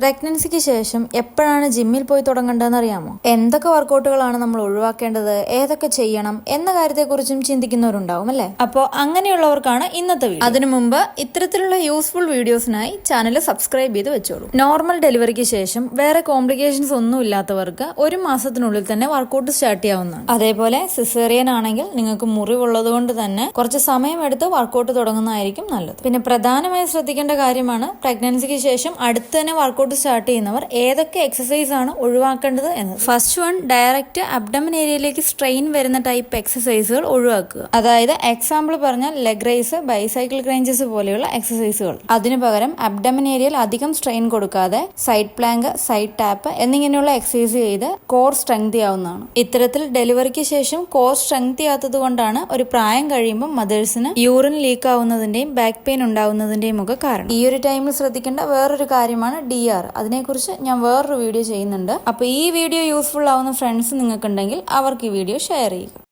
പ്രഗ്നൻസിക്ക് ശേഷം എപ്പോഴാണ് ജിമ്മിൽ പോയി തുടങ്ങേണ്ടതെന്ന് അറിയാമോ? എന്തൊക്കെ വർക്കൗട്ടുകളാണ് നമ്മൾ ഒഴിവാക്കേണ്ടത്? ഏതൊക്കെ ചെയ്യണം? എന്ന കാര്യത്തെക്കുറിച്ചും ചിന്തിക്കുന്നവരുണ്ടാവും അല്ലേ? അപ്പോൾ അങ്ങനെയുള്ളവർക്കാണ് ഇന്നത്തെ വീഡിയോ. അതിനു മുമ്പ് ഇത്തരത്തിലുള്ള യൂസ്ഫുൾ വീഡിയോസിനായി ചാനൽ സബ്സ്ക്രൈബ് ചെയ്ത് വെച്ചോളൂ. നോർമൽ ഡെലിവറിക്ക് ശേഷം വേറെ കോംപ്ലിക്കേഷൻസ് ഒന്നും ഇല്ലാത്തവർക്ക് ഒരു മാസത്തിനുള്ളിൽ തന്നെ വർക്കൗട്ട് സ്റ്റാർട്ട് ചെയ്യാവുന്നതാണ്. അതേപോലെ സിസേറിയൻ ആണെങ്കിൽ നിങ്ങൾക്ക് മുറിവുള്ളത് കൊണ്ട് തന്നെ കുറച്ച് സമയമെടുത്ത് വർക്കൗട്ട് തുടങ്ങുന്നതായിരിക്കും നല്ലത്. പിന്നെ പ്രധാനമായി ശ്രദ്ധിക്കേണ്ട കാര്യമാണ് പ്രഗ്നൻസിക്ക് ശേഷം അടുത്ത് തന്നെ വർക്കൗട്ട് സ്റ്റാർട്ട് ചെയ്യുന്നവർ ഏതൊക്കെ എക്സസൈസ് ആണ് ഒഴിവാക്കേണ്ടത് എന്ന് ഫസ്റ്റ് വൺ ഡയറക്റ്റ് അബ്ഡമൻ ഏരിയയിലേക്ക് സ്ട്രെയിൻ വരുന്ന ടൈപ്പ് എക്സസൈസുകൾ ഒഴിവാക്കുക. അതായത് എക്സാമ്പിൾ പറഞ്ഞാൽ ലെഗ് റൈസ് ബൈസൈക്കിൾ ക്രൈഞ്ചസ് പോലെയുള്ള എക്സസൈസുകൾ അതിനു പകരം അബ്ഡമൻ ഏരിയയിൽ അധികം സ്ട്രെയിൻ കൊടുക്കാതെ സൈഡ് പ്ലാങ്ക് സൈഡ് ടാപ്പ് എന്നിങ്ങനെയുള്ള എക്സസൈസ് ചെയ്ത് കോർ സ്ട്രെങ്ത് ചെയ്യാവുന്നതാണ്. ഇത്തരത്തിൽ ഡെലിവറിക്ക് ശേഷം കോർ സ്ട്രെങ്ത് ചെയ്യാത്തത് കൊണ്ടാണ് ഒരു പ്രായം കഴിയുമ്പോൾ മദേഴ്സിന് യൂറിൻ ലീക്ക് ആവുന്നതിന്റെയും ബാക്ക് പെയിൻ ഉണ്ടാവുന്നതിന്റെയും ഒക്കെ കാരണം. ഈ ഒരു ടൈമിൽ ശ്രദ്ധിക്കേണ്ട വേറൊരു കാര്യമാണ് ഡി ആർ അതിനെക്കുറിച്ച് ഞാൻ വേറൊരു വീഡിയോ ചെയ്യുന്നുണ്ട്. അപ്പോൾ ഈ വീഡിയോ യൂസ്ഫുൾ ആവുന്ന ഫ്രണ്ട്സ് നിങ്ങൾക്കുണ്ടെങ്കിൽ അവർക്ക് ഈ വീഡിയോ ഷെയർ ചെയ്യുക.